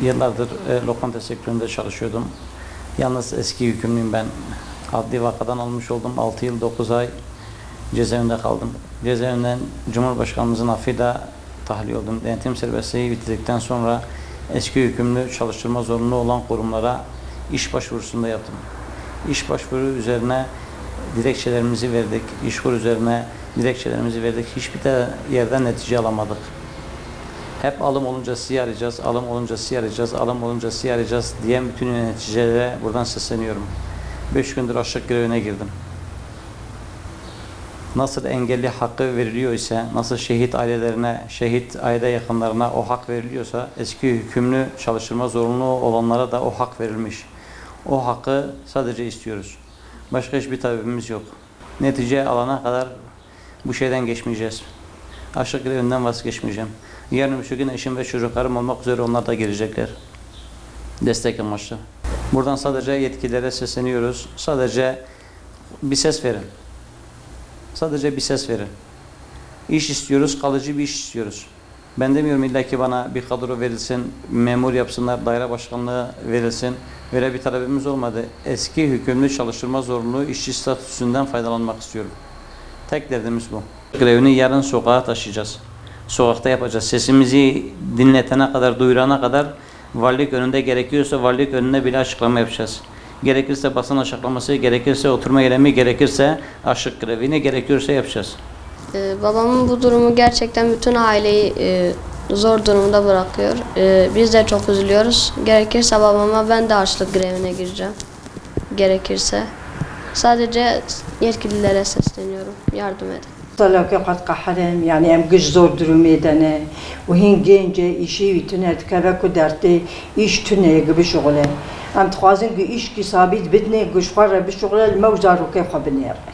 Yıllardır e, lokanta sektöründe çalışıyordum. Yalnız eski hükümlüyüm ben. Adli vakadan almış oldum. 6 yıl 9 ay cezaevinde kaldım. Cezaevinden Cumhurbaşkanımızın affıyla tahliye oldum. Denetim serbestliği bitirdikten sonra eski hükümlü çalıştırma zorunlu olan kurumlara iş başvurusunda yaptım. İş başvuru üzerine dilekçelerimizi verdik. İşkur üzerine dilekçelerimizi verdik. Hiçbir de yerden netice alamadık. Hep alım olunca sizi arayacağız, alım olunca sizi arayacağız, alım olunca sizi arayacağız diyen bütün yöneticilere buradan sesleniyorum. Beş gündür açlık grevine girdim. Nasıl engelli hakkı veriliyor ise, nasıl şehit ailelerine, şehit aile yakınlarına o hak veriliyorsa, eski hükümlü çalıştırma zorunlu olanlara da o hak verilmiş. O hakkı sadece istiyoruz. Başka hiçbir talebimiz yok. Netice alana kadar bu şeyden geçmeyeceğiz. Açlık grevinden vazgeçmeyeceğim. Yarın öbür gün eşim ve çocuklarım olmak üzere onlar da gelecekler. Destek amaçlı. Buradan sadece yetkililere sesleniyoruz. Sadece bir ses verin. Sadece bir ses verin. İş istiyoruz, kalıcı bir iş istiyoruz. Ben demiyorum illa ki bana bir kadro verilsin, memur yapsınlar, daire başkanlığı verilsin. Böyle bir talebimiz olmadı. Eski hükümlü çalıştırma zorunluluğu işçi statüsünden faydalanmak istiyorum. Tek derdimiz bu. Grevini yarın sokağa taşıyacağız. Sokakta yapacağız. Sesimizi dinletene kadar, duyurana kadar valilik önünde gerekiyorsa valilik önünde bile açıklama yapacağız. Gerekirse basın açıklaması, gerekirse oturma eylemi, gerekirse açlık grevini gerekiyorsa yapacağız. Ee, babamın bu durumu gerçekten bütün aileyi e, zor durumda bırakıyor. Ee, biz de çok üzülüyoruz. Gerekirse babama ben de açlık grevine gireceğim. Gerekirse. Sadece yetkililere sesleniyorum. Yardım edin. طلاق قد قحرم يعني ام گش زور درومي دنه وهين جنجه ایشی ویتونه تکبه کو درته ایش تونه گبه شغله ام تخوازن گو ایش کی ثابت بدنه گوش خواه بشغله الموزار رو که خواه بنیره